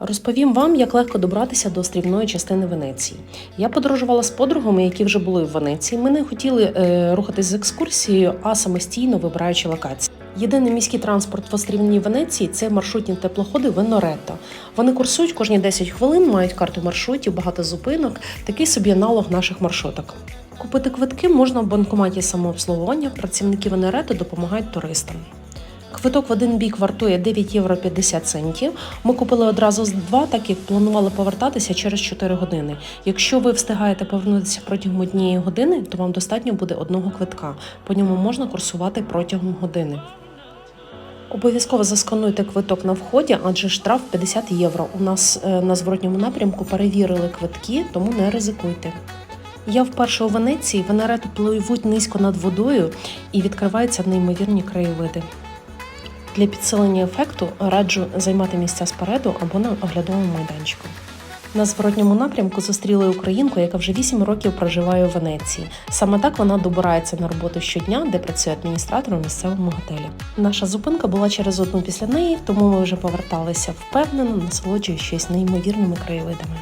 Розповім вам, як легко добратися до острівної частини Венеції. Я подорожувала з подругами, які вже були в Венеції. Ми не хотіли е, рухатись з екскурсією, а самостійно вибираючи локації. Єдиний міський транспорт в острівній Венеції це маршрутні теплоходи Веноретто. Вони курсують кожні 10 хвилин, мають карту маршрутів, багато зупинок, такий собі аналог наших маршруток. Купити квитки можна в банкоматі самообслуговування. Працівники Венеретто допомагають туристам. Квиток в один бік вартує 9 євро 50 центів. Ми купили одразу два, так як планували повертатися через 4 години. Якщо ви встигаєте повернутися протягом однієї години, то вам достатньо буде одного квитка. По ньому можна курсувати протягом години. Обов'язково заскануйте квиток на вході, адже штраф 50 євро. У нас е, на зворотньому напрямку перевірили квитки, тому не ризикуйте. Я вперше у Венеції, венерети пливуть низько над водою і відкриваються неймовірні краєвиди. Для підсилення ефекту раджу займати місця спереду або на оглядовому майданчику. На зворотньому напрямку зустріли українку, яка вже 8 років проживає у Венеції. Саме так вона добирається на роботу щодня, де працює адміністратором місцевому готелі. Наша зупинка була через одну після неї, тому ми вже поверталися впевнено, насолоджуючись неймовірними краєвидами.